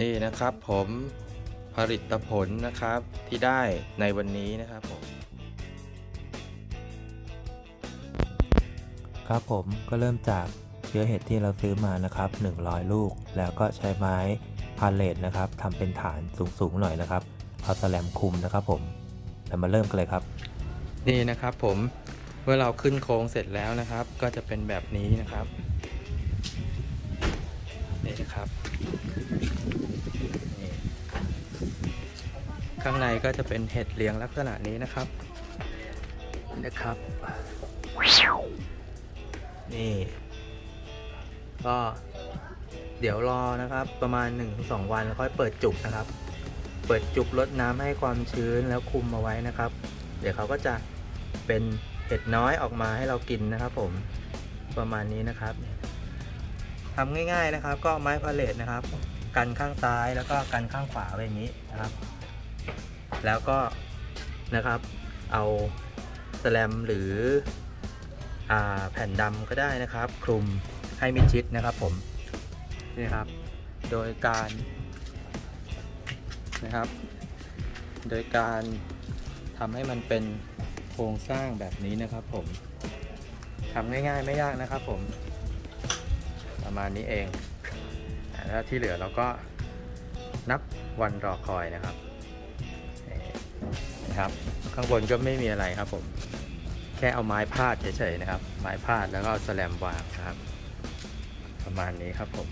นี่นะครับผมผลิตผลนะครับที่ได้ในวันนี้นะครับผมครับผมก็เริ่มจากเชื้อเห็ดที่เราซื้อมานะครับ 100 ลูก แล้วก็ใช้ไม้พาเลตนะครับทำเป็นฐานสูงๆหน่อยนะครับ เอาแสแลมคุมนะครับผมแล้วมาเริ่มกันเลยครับ นี่นะครับผมเมื่อเราขึ้นโค้งเสร็จแล้วนะครับ ก็จะเป็นแบบนี้นะครับ ข้างในก็จะเป็นเห็ดเลี้ยงลักษณะนี้นะครับนะครับ นี่ ก็เดี๋ยวรอนะครับประมาณ 1-2 วันแล้วค่อยเปิดจุกนะครับ เปิดจุกลดน้ำให้ความชื้นแล้วคุมเอาไว้นะครับ เดี๋ยวเขาก็จะเป็นเห็ดน้อยออกมาให้เรากินนะครับ ผมประมาณนี้นะครับทำง่าย ๆนะครับ ก็ไม้พาเลทนะครับ กันข้างซ้ายแล้วก็กันข้างขวาไว้อย่างนี้นะครับ แล้วก็นะครับเอาสแลมหรืออแผ่นดำก็ได้นะครับ คลุมให้มิดชิดนะครับผมนี่ครับ โดยการนะครับ โดยการทำให้มันเป็นโครงสร้างแบบนี้นะครับผมทำง่ายๆไม่ยากนะครับผม ประมาณนี้เองอ่าแล้วที่เหลือเราก็นับวันรอคอยนะครับ นะครับ ข้างบนก็ไม่มีอะไรครับผม แค่เอาไม้พาดเฉยๆนะครับ ไม้พาดแล้วก็เอาแสแลมวางนะครับ ประมาณนี้ครับผม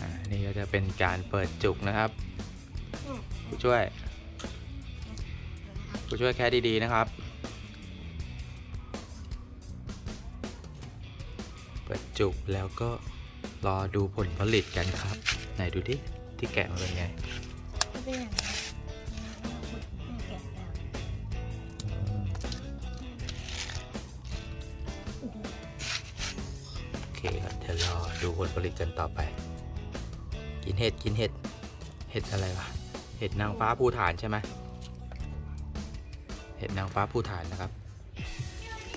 อ่านี่ก็จะเป็นการเปิดจุกนะครับผู้ช่วยผู้ช่วยแค่ดีๆนะครับ เปิดจุกแล้วก็รอดูผลผลิตกันครับ ไหนดูดิที่แกะมาเป็นไงเป็นอย่างนี้ เคครับเดี๋ยวรอดูผลผลิตกันต่อไป กินเห็ดกินเห็ดเห็ดอะไรวะเห็ดนางฟ้าภูฐานใช่ไหมเห็ดนางฟ้าภูฐานนะครับ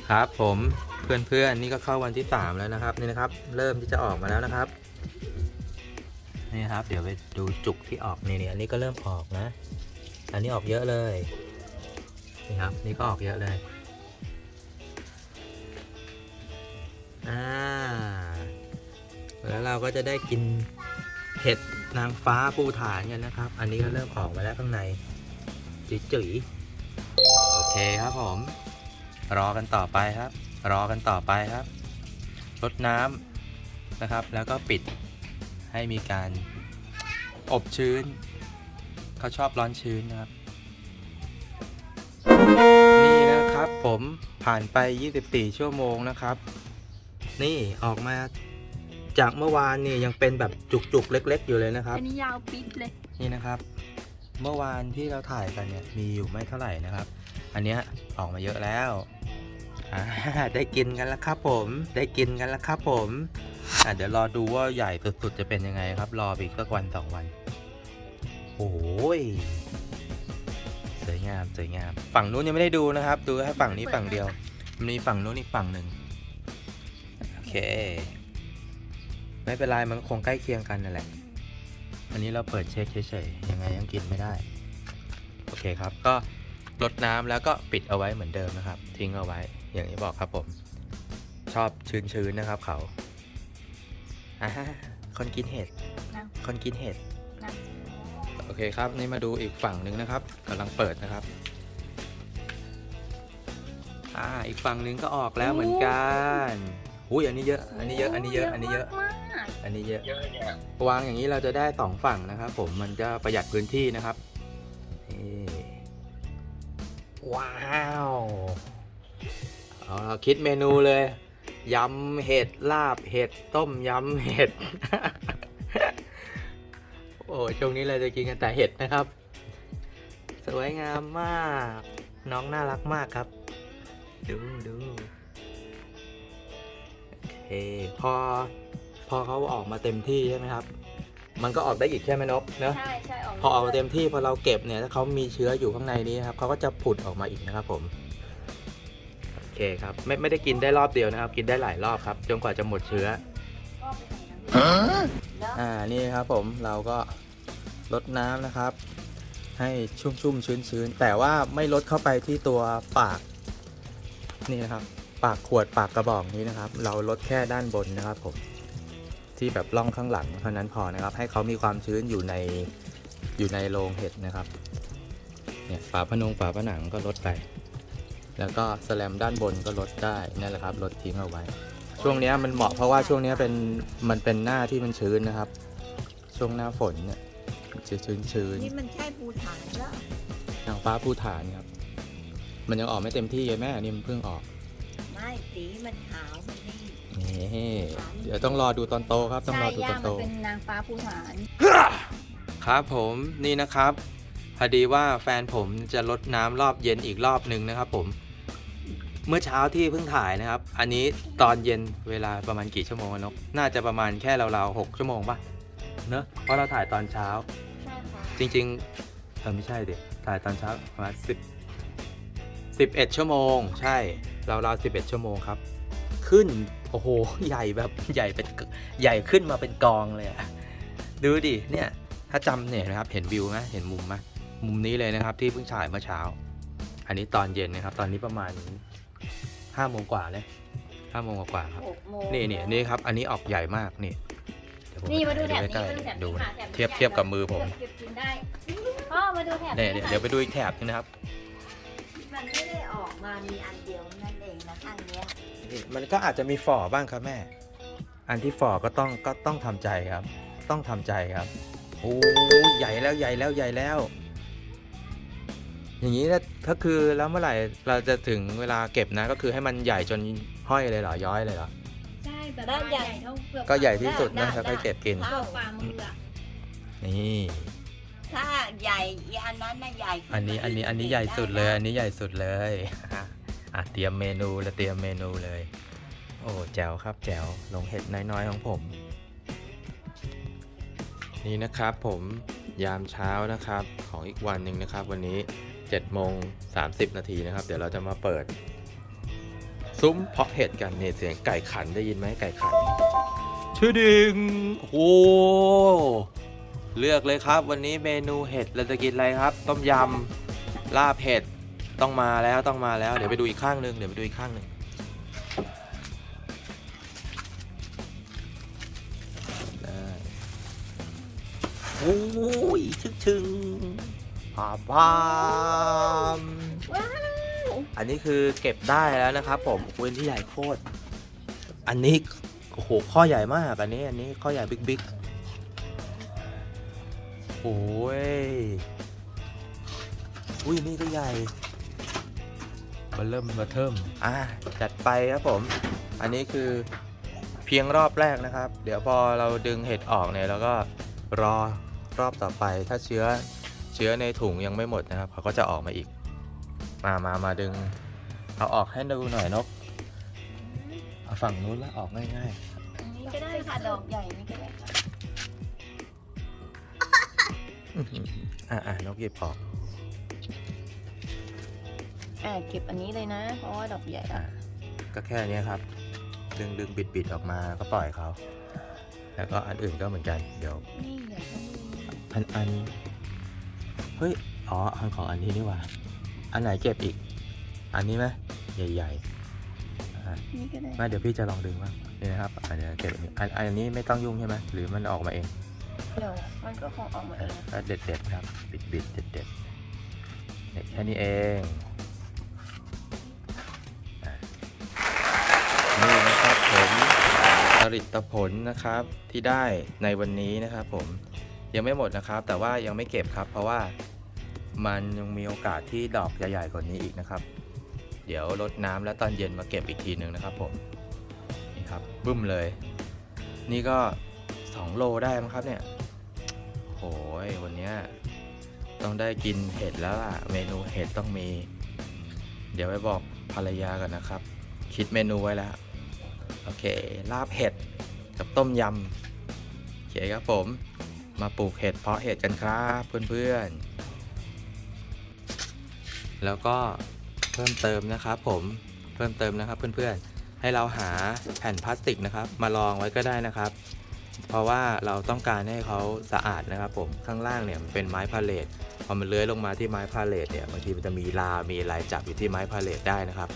ครับผมเพื่อนๆนนี่ก็เข้าวันที่สามแล้วนะครับนี่นะครับ เริ่มที่จะออกมาแล้วนะครับนี่ครับ เดี๋ยวไปดูจุกที่ออกนี่นี่อันนี้ก็เริ่มออกนะ อันนี้ออกเยอะเลยนี่ครับ นี่ก็ออกเยอะเลยอ่า แล้วเราก็จะได้กินเห็ดนางฟ้าภูฐานกันนะครับ อันนี้ก็เริ่มออกมาแล้วข้างในจุ๋ยๆโอเคครับผม รอกันต่อไปครับ รอกันต่อไปครับลดน้ำนะครับ แล้วก็ปิดให้มีการอบชื้น เขาชอบร้อนชื้นนะครับ นี่นะครับผมผ่านไป 24 ชั่วโมงนะครับ นี่ออกมา จากเมื่อวานนี่ยังเป็นแบบจุกๆเล็ก ๆ อยู่เลยนะครับ อันนี้ยาวปิดเลย นี่นะครับ เมื่อวานที่เราถ่ายกันเนี่ยมีอยู่ไม่เท่าไหร่นะครับ อันเนี้ยออกมาเยอะแล้วอ่าได้กินกันแล้วครับผม ได้กินกันแล้วครับผมอะเดี๋ยวรอดูว่าใหญ่สุดๆจะเป็นยังไงครับ รอไปอีกสักวันสองวัน โอ้ยสวยงามสวยงาม ฝั่งนู้นยังไม่ได้ดูนะครับ ดูแค่ฝั่งนี้ฝั่งเดียว มีฝั่งนู้นอีกฝั่งหนึ่งโอเค ไม่เป็นไรมันก็คงใกล้เคียงกันนั่นแหละ อันนี้เราเปิดเช็คเฉยๆยังไงยังกินไม่ได้ โอเคครับ ก็ลดน้ำแล้วก็ปิดเอาไว้เหมือนเดิมนะครับ ทิ้งเอาไว้อย่างที่บอกครับผม ชอบชื้นๆนะครับเขาอ่าคนกินเห็ดนะคนกินเห็ดนะโอเคครับนี่มาดูอีกฝั่งหนึ่งนะครับกำลังเปิดนะครับอ่าอีกฝั่งหนึ่งก็ออกแล้วเหมือนกันอุ้ยอันนี้เยอะ อันนี้เยอะ อันนี้เยอะ อันนี้เยอะมาก อันนี้เยอะวางอย่างนี้เราจะได้สองฝั่งนะครับผมมันจะประหยัดพื้นที่นะครับนี่ว้าวเอาเราคิดเมนูเลยยำเห็ดลาบเห็ดต้มยำเห็ด โอ้ช่วงนี้เราจะกินกันแต่เห็ดนะครับ สวยงามมาก น้องน่ารักมากครับ ดูดูโอเคพอ พอเขาออกมาเต็มที่ใช่ไหมครับ มันก็ออกได้อีกใช่ไหมนบเนอะใช่ใช่ออกพอออกมาเต็มที่พอเราเก็บเนี่ยถ้าเขามีเชื้ออยู่ข้างในนี้นะครับเขาก็จะผุดออกมาอีกนะครับผมโอเคครับไม่ไม่ได้กินได้รอบเดียวนะครับ กินได้หลายรอบครับจนกว่าจะหมดเชื้อก็ไปใส่น้ำอ่านี่ครับผมเราก็ลดน้ำนะครับ ให้ชุ่มๆชื้นๆแต่ว่าไม่ลดเข้าไปที่ตัวปากนี่นะครับ ปากขวดปากกระบอกนี้นะครับ เราลดแค่ด้านบนนะครับผม ที่แบบล่องข้างหลังเท่านั้นพอนะครับ ให้เขามีความชื้นอยู่ในอยู่ในโรงเห็ดนะครับ เนี่ยฝาผนงฝาผนังก็ลดไป แล้วก็สแลมด้านบนก็ลดได้นั่นแหละครับลดทิ้งเอาไว้ ช่วงเนี้ยมันเหมาะเพราะว่าช่วงเนี้ยเป็นมันเป็นหน้าที่มันชื้นนะครับ ช่วงหน้าฝนเนี่ยจะชื้นชื้นนี่มันใช่ภูฐานแล้วๆนางฟ้าผู้ฐานครับ มันยังออกไม่เต็มที่เลยแม่นี่มันเพิ่งออก ไม่สีมันขาวมันนี่ นี่เดี๋ยวต้องรอดูตอนโตครับต้องรอดูตอนโตเป็นนางฟ้าภูฐานครับผมนี่นะครับพอดีว่าแฟนผมจะลดน้ำรอบเย็นอีกรอบหนึ่งนะครับผม เมื่อเช้าที่เพิ่งถ่ายนะครับ อันนี้ตอนเย็นเวลาประมาณกี่ชั่วโมงอะนก น่าจะประมาณแค่ราวๆหกชั่วโมงป่ะเนอะเพราะเราถ่ายตอนเช้า ใช่ค่ะจริงๆเออไม่ใช่ดิถ่ายตอนเช้าประมาณสิบสิบเอ็ดชั่วโมง ใช่ราวๆสิบเอ็ดชั่วโมงครับ ขึ้น โอ้โห ใหญ่แบบใหญ่เป็นใหญ่ขึ้นมาเป็นกองเลยอะดูดิ เนี่ย ถ้าจำเนี่ยนะครับ เห็นวิวไหมเห็นมุมไหมมุมนี้เลยนะครับ ที่เพิ่งถ่ายเมื่อเช้า อันนี้ตอนเย็นนะครับ ตอนนี้ประมาณห้าโมงกว่าเลยห้าโมงกว่าๆครับหกโมงนี่นี่นี่ครับ อันนี้ออกใหญ่มากนี่เดี๋ยวผนี่มาดูแถบใกนี้ล้มาดูแถบๆดูนี้นะค่ะแถบนี้เทียบเทียบกับมือผมเก็บกินได้พ่อมาดูแถบเนี่ยนี้เดี๋ยวค่ะเดี๋ยวไปดูอีกแถบนึงนะครับ มันไม่ได้ออกมามีอันเดียวนั่นเองนะข้างเนี้ยนี่ มันก็อาจจะมีฝ่อบ้างครับแม่ อันที่ฝ่อก็ต้องก็ต้องทำใจครับ ต้องทำใจครับ โอ้ยใหญ่แล้วใหญ่แล้วใหญ่แล้ว อย่างนี้นะถ้าคือแล้วเมื่อไหร่เราจะถึงเวลาเก็บนะ ก็คือให้มันใหญ่จนห้อยเลยเหรอย้อยเลยเหรอใช่แต่ด้านใหญ่เท่าเปลือกก็ใหญ่ที่สุดนะได้แล้วค่อยเก็บกินเท่าฝ่ามืออะนี่ถ้าใหญ่อีอันนั้นน่ะใหญ่ขึ้อันนี้อันนี้อันนี้ใหญ่สุดเลย อันนี้ใหญ่สุดเลย อะเตรียมเมนูแล้วเตรียมเมนูเลย โอ้แจ๋วครับแจ๋วลงเห็ดน้อยๆของผม นี่นะครับผมยามเช้านะครับของอีกวันหนึ่งนะครับ วันนี้7โมง30 นาทีนะครับ เดี๋ยวเราจะมาเปิด ซุ้มเพาะเห็ดกันเนี่ยเสียงไก่ขันได้ยินไหมไก่ขันชื่อดึงโอ้เลือกเลยครับ วันนี้เมนูเห็ดเราจะกินอะไรครับ ต้มยำลาบเห็ด ต้องมาแล้วต้องมาแล้ว เดี๋ยวไปดูอีกข้างหนึ่งเดี๋ยวไปดูอีกข้างหนึ่งได้โอ้ยชึกชึงพามพามว้าวอันนี้คือเก็บได้แล้วนะครับ ผมปืนที่ใหญ่โคตร อันนี้โอ้โหข้อใหญ่มากอันนี้อันนี้ข้อใหญ่บิ๊กบิ๊กโอ้ยอุ้ยนี่ก็ใหญ่ มันเริ่มมาเทิมอะจัดไปครับผม อันนี้คือเพียงรอบแรกนะครับ เดี๋ยวพอเราดึงเห็ดออกเนี่ยเราก็รอรอบต่อไป ถ้าเชื้อเชื้อในถุงยังไม่หมดนะครับเขาก็จะออกมาอีก มามามาดึง เอาออกให้ดูหน่อยนกเอาฝั่งนู้นแล้วออกง่ายอันนี้ก็ได้ค่ะดอกใหญ่นี่ก็ได้ค่ะๆอื้อหืออะอะนกหยิบออก อ่าเก็บอันนี้เลยนะ เพราะว่าดอกใหญ่อะ ก็แค่เนี้ยครับ ดึงดึงบิดบิดออกมาก็ปล่อยเขา แล้วก็อันอื่นก็เหมือนกัน เดี๋ยว นี่ใหญ่ก็มีอันอัน เฮ้ย อ๋อ อันของอันนี้นี่หว่า อันไหนเก็บอีก อันนี้ไหมใหญ่ๆอะนี่ก็ได้มาเดี๋ยวพี่จะลองดึงบ้างนี่นะครับอันนี้เก็บอันนี้อันอันนี้ไม่ต้องยุ่งใช่ไหมหรือมันออกมาเอง เดี๋ยวมันก็คงออกมาเอง ก็เด็ดเด็ดๆครับ บิดบิดเด็ดเด็ดๆเนี่ยแค่นี้เอง ลิตผลนะครับที่ได้ในวันนี้นะครับผมยังไม่หมดนะครับ แต่ว่ายังไม่เก็บครับ เพราะว่ามันยังมีโอกาสที่ดอกใหญ่ๆกว่านี้อีกนะครับ เดี๋ยวลดน้ำแล้วตอนเย็นมาเก็บอีกทีหนึ่งนะครับผมนี่ครับบึ้มเลย นี่ก็ 2 โลได้มั้งครับเนี่ยโอ้ยวันนี้ต้องได้กินเห็ดแล้วล่ะเมนูเห็ดต้องมี เดี๋ยวไปบอกภรรยากันนะครับ คิดเมนูไว้แล้ว โอเค ลาบเห็ดกับต้มยำโอเคครับผม มาปลูกเห็ดเพาะเห็ดกันครับเพื่อนๆ แล้วก็เพิ่มเติมนะครับผมเพิ่มเติมนะครับเพื่อนๆ ให้เราหาแผ่นพลาสติกนะครับ มารองไว้ก็ได้นะครับ เพราะว่าเราต้องการให้เขาสะอาดนะครับ ผมข้างล่างเนี่ยมันเป็นไม้พาเลทพอมันเลื้อยลงมาที่ไม้พาเลทเนี่ยบางทีมันจะมีลา มีอะไรจับอยู่ที่ไม้พาเลทได้นะครับ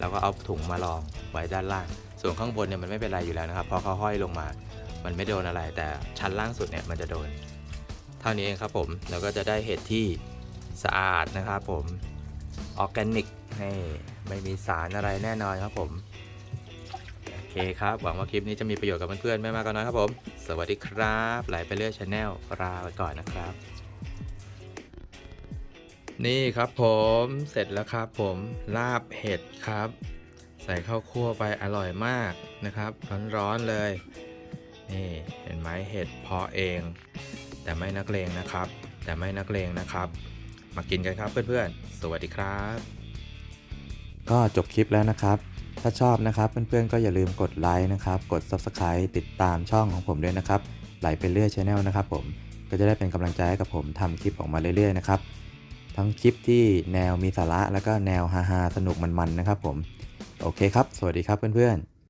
เราก็เอาถุงมารองไว้ด้านล่าง ส่วนข้างบนเนี่ยมันไม่เป็นไรอยู่แล้วนะครับพอเขาห้อยลงมา มันไม่โดนอะไร แต่ชั้นล่างสุดเนี่ยมันจะโดน เท่านี้เองครับผมเราก็จะได้เห็ดที่สะอาดนะครับผมออร์แกนิกให้ไม่มีสารอะไรแน่นอนครับผมโอเคครับ หวังว่าคลิปนี้จะมีประโยชน์กับเพื่อนๆไม่มากก็น้อยครับผม สวัสดีครับไหลไปเรื่อยชาแนลลาไปก่อนนะครับ นี่ครับผมเสร็จแล้วครับผมลาบเห็ดครับ ส่ข้าวคั่วไปอร่อยมากนะครับ ร้อนๆเลย นี่เห็นไหมเห็ดเพาะเอง แต่ไม่นักเลงนะครับ แต่ไม่นักเลงนะครับ มากินกันครับเพื่อนๆ สวัสดีครับ ก็จบคลิปแล้วนะครับ ถ้าชอบนะครับเพื่อนๆก็อย่าลืมกดไลค์นะครับ กด Subscribe ติดตามช่องของผมด้วยนะครับไหลไปเรื่อยช n แนลนะครับผมก็จะได้เป็นกำลังใจให้กับผมทำคลิปออกมาเรื่อยๆนะครับทั้งคลิปที่แนวมีสาระแล้วก็แนวฮาๆสนุกมันๆนะครับผม โอเคครับ สวัสดีครับเพื่อนๆ